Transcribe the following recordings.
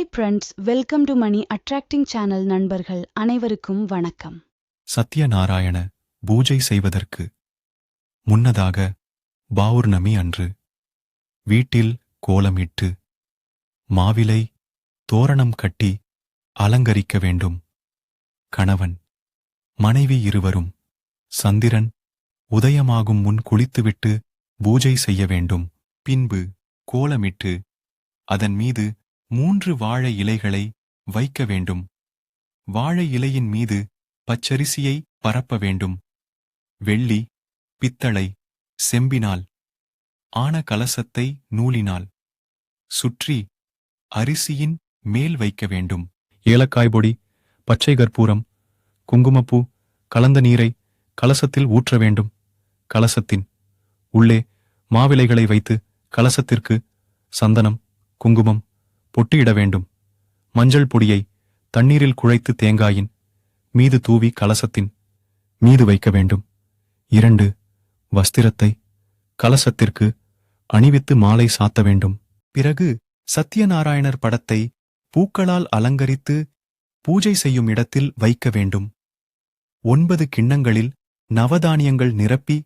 Hi friends welcome to money attracting channel நண்பர்கள் அனைவருக்கும் வணக்கம். சத்யநாராயண பூஜை செய்வதற்கு முன்னதாக பௌர்ணமி அன்று வீட்டில் கோலமிட்டு மாவிலை தோரணம் கட்டி அலங்கரிக்க வேண்டும். கணவன் மனைவி இருவரும் சந்திரன் உதயமாகும் முன் குளித்துவிட்டு பூஜை செய்ய வேண்டும். பின்பு கோலமிட்டு அதன் மீது மூன்று வாழை இலைகளை வைக்க வேண்டும். வாழை இலையின் மீது பச்சரிசியை பரப்ப வேண்டும். வெள்ளி பித்தளை செம்பினால் ஆன கலசத்தை நூலினால். சுற்றி அரிசியின் மேல் வைக்க வேண்டும். ஏலக்காய் பொடி பச்சை கற்பூரம் குங்குமப்பூ கலந்த நீரை கலசத்தில் ஊற்ற வேண்டும். கலசத்தின் உள்ளே மாவிலைகளை வைத்து கலசத்திற்கு சந்தனம் குங்குமம் பொட்டியிட வேண்டும். மஞ்சள் பொடியை தண்ணீரில் குழைத்து தேங்காயின் மீது தூவி கலசத்தின் மீது வைக்க வேண்டும். இரண்டு வஸ்திரத்தை கலசத்திற்கு அணிவித்து மாலை சாத்த வேண்டும். பிறகு சத்யநாராயணர் படத்தை பூக்களால் அலங்கரித்து பூஜை செய்யும் இடத்தில் வைக்க வேண்டும். ஒன்பது கிண்ணங்களில் நவதானியங்கள் நிரப்பி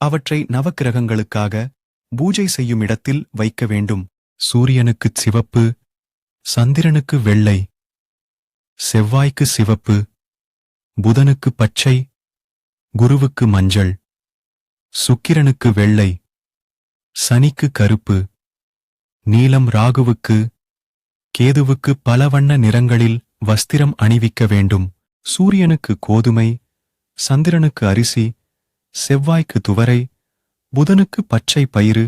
அவற்றை நவக்கிரகங்களுக்காக பூஜை செய்யும் இடத்தில் வைக்க வேண்டும். சூரியனுக்குச் சிவப்பு சந்திரனுக்கு வெள்ளை செவ்வாய்க்கு சிவப்பு புதனுக்கு பச்சை குருவுக்கு மஞ்சள் சுக்கிரனுக்கு வெள்ளை சனிக்கு கருப்பு நீலம் ராகுவுக்கு கேதுவுக்கு பல வண்ண நிறங்களில் வஸ்திரம் அணிவிக்க வேண்டும். சூரியனுக்கு கோதுமை சந்திரனுக்கு அரிசி செவ்வாய்க்கு துவரை புதனுக்கு பச்சை பயிறு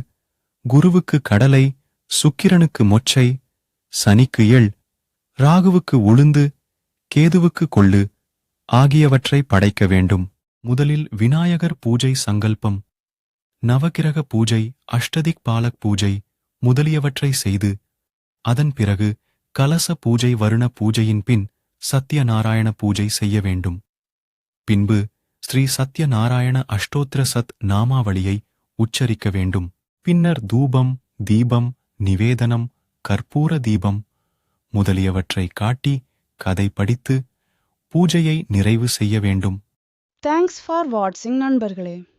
குருவுக்கு கடலை சுக்கிரனுக்கு மொச்சை சனிக்கு எள் ராகுவுக்கு உளுந்து கேதுவுக்கு கொள்ளு ஆகியவற்றை படைக்க வேண்டும். முதலில் விநாயகர் பூஜை சங்கல்பம் நவகிரக பூஜை அஷ்டதிக் பாலக் பூஜை முதலியவற்றை செய்து அதன் பிறகு கலச பூஜை வருண பூஜையின் பின் சத்யநாராயண பூஜை செய்ய வேண்டும். பின்பு ஸ்ரீ சத்யநாராயண அஷ்டோத்திர சத் நாமாவளியை உச்சரிக்க வேண்டும். பின்னர் தூபம் தீபம் நிவேதனம் கற்பூர தீபம் முதலியவற்றை காட்டி கதை படித்து பூஜையை நிறைவு செய்ய வேண்டும். தேங்க்ஸ் ஃபார் வாட்சிங் நண்பர்களே.